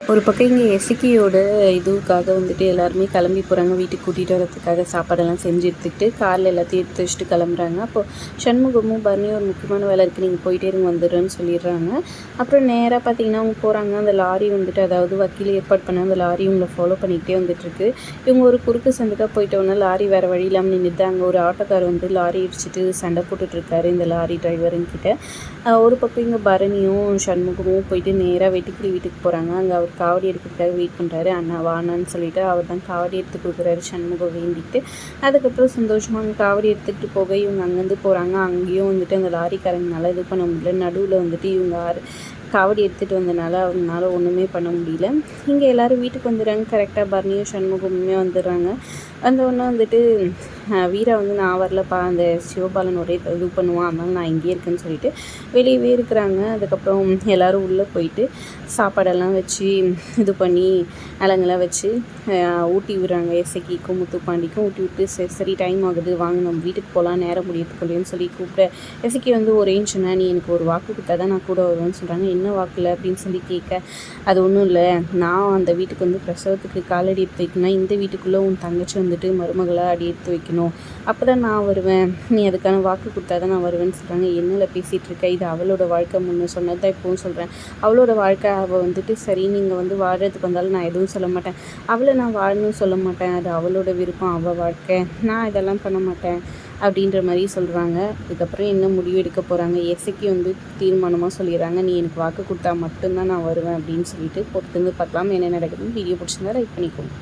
ஒரு பக்கம் இங்கே எசுக்கியோட இதுவுக்காக வந்துட்டு எல்லாருமே கிளம்பி போகிறாங்க வீட்டுக்கு கூட்டிகிட்டு வரதுக்காக சாப்பாடெல்லாம் செஞ்சு எடுத்துக்கிட்டு காரில் எல்லாத்தையும் எடுத்து வச்சுட்டு கிளம்புறாங்க. அப்போ சண்முகமும் பரணியும் ஒரு முக்கியமான வேலை இருக்குது நீங்கள் போயிட்டே இருங்க வந்துடுறேன்னு சொல்லிடுறாங்க. அப்புறம் நேராக பார்த்தீங்கன்னா அவங்க போகிறாங்க அந்த லாரி வந்துட்டு அதாவது வக்கீல் ஏற்பாடு பண்ண அந்த லாரி இவங்களை ஃபாலோ பண்ணிக்கிட்டே வந்துட்டுருக்கு. இவங்க ஒரு குறுக்கு சந்துக்காக போயிட்டோன்னா லாரி வேறு வழி இல்லாமல் நின்றுட்டு அங்கே ஒரு ஆட்டோக்கார் வந்து லாரி இடிச்சிட்டு சண்டை போட்டுட்ருக்காரு இந்த லாரி டிரைவருங்கிட்ட ஒரு பக்கம் இங்கே பரணியும் சண்முகமும் போயிட்டு நேராக வெட்டுக்கிளி வீட்டுக்கு போகிறாங்க அங்கே அவர் காவடி எடுக்கிறதுக்காக வெயிட் பண்ணுறாரு அண்ணா வானான்னு சொல்லிட்டு அவர் தான் காவடி எடுத்து கொடுக்குறாரு சண்முகம் வேண்டிட்டு. அதுக்கப்புறம் சந்தோஷமாக அங்கே காவடி எடுத்துகிட்டு போக இவங்க அங்கேருந்து போகிறாங்க அங்கேயும் வந்துட்டு அந்த லாரிக்காரங்கனால இது பண்ண முடியல. நடுவில் வந்துட்டு இவங்க ஆறு காவடி எடுத்துகிட்டு வந்தனால அவங்களால ஒன்றுமே பண்ண முடியல. இங்கே எல்லோரும் வீட்டுக்கு வந்துடுறாங்க. கரெக்டாக பரணியும் சண்முகமுமே வந்துடுறாங்க. வந்தவுடனே வந்துட்டு வீரா வந்து நான் வரலப்பா அந்த சிவபாலன் ஒரே இது பண்ணுவான் அதனால நான் இங்கேயே இருக்கேன்னு சொல்லிட்டு வெளியவே இருக்கிறாங்க. அதுக்கப்புறம் எல்லோரும் உள்ளே போயிட்டு சாப்பாடெல்லாம் வச்சு இது பண்ணி நலங்கெல்லாம் வச்சு ஊட்டி விடுறாங்க. எசக்கிக்கும் முத்துப்பாண்டிக்கும் ஊட்டி விட்டு சரி சரி டைம் ஆகுது வாங்க நம்ம வீட்டுக்கு போகலாம் நேரம் முடியறதுக்குள்ளேன்னு சொல்லி கூப்பிட எசக்கி வந்து ஒரே சொன்னால் நீ எனக்கு ஒரு வாக்கு கொடுத்தா தான் நான் கூட வருவேன்னு சொல்கிறாங்க என்ன வாக்கில்? அப்படின்னு சொல்லி கேட்க அது ஒன்றும் இல்லை. நான் அந்த வீட்டுக்கு வந்து பிரசவத்துக்கு காலடி எடுத்து வைக்கணும்னா இந்த வீட்டுக்குள்ளே உன் தங்கச்சி வந்துட்டு மருமகளாக அடி எடுத்து வைக்கணும். அப்போ தான் நான் வருவேன். நீ அதுக்கான வாக்கு கொடுத்தா தான் நான் வருவேன்னு சொல்கிறாங்க என்னில் பேசிகிட்டு இருக்க? இது அவளோட வாழ்க்கை முன்னே சொன்னது தான் இப்போவும் சொல்கிறேன் அவளோட வாழ்க்கை அவள் வந்துட்டு சரி நீங்கள் வந்து வாழ்கிறதுக்கு வந்தாலும் நான் எதுவும் சொல்ல மாட்டேன். அவளை நான் வாழணும்னு சொல்ல மாட்டேன். அது அவளோட விருப்பம் அவள் வாழ்க்கை. நான் இதெல்லாம் பண்ண மாட்டேன் அப்படின்ற மாதிரி சொல்கிறாங்க அதுக்கப்புறம் என்ன முடிவு எடுக்க போகிறாங்க எஸ்ஐக்கு வந்து தீர்மானமாக சொல்லிடுறாங்க. நீ எனக்கு வாக்கு கொடுத்தா மட்டும்தான் நான் வருவேன் அப்படின்னு சொல்லிட்டு பொறுத்து பார்க்கலாம். என்ன நடக்குதுன்னு வீடியோ பிடிச்சிருந்தா லைக் பண்ணிக்கோங்க.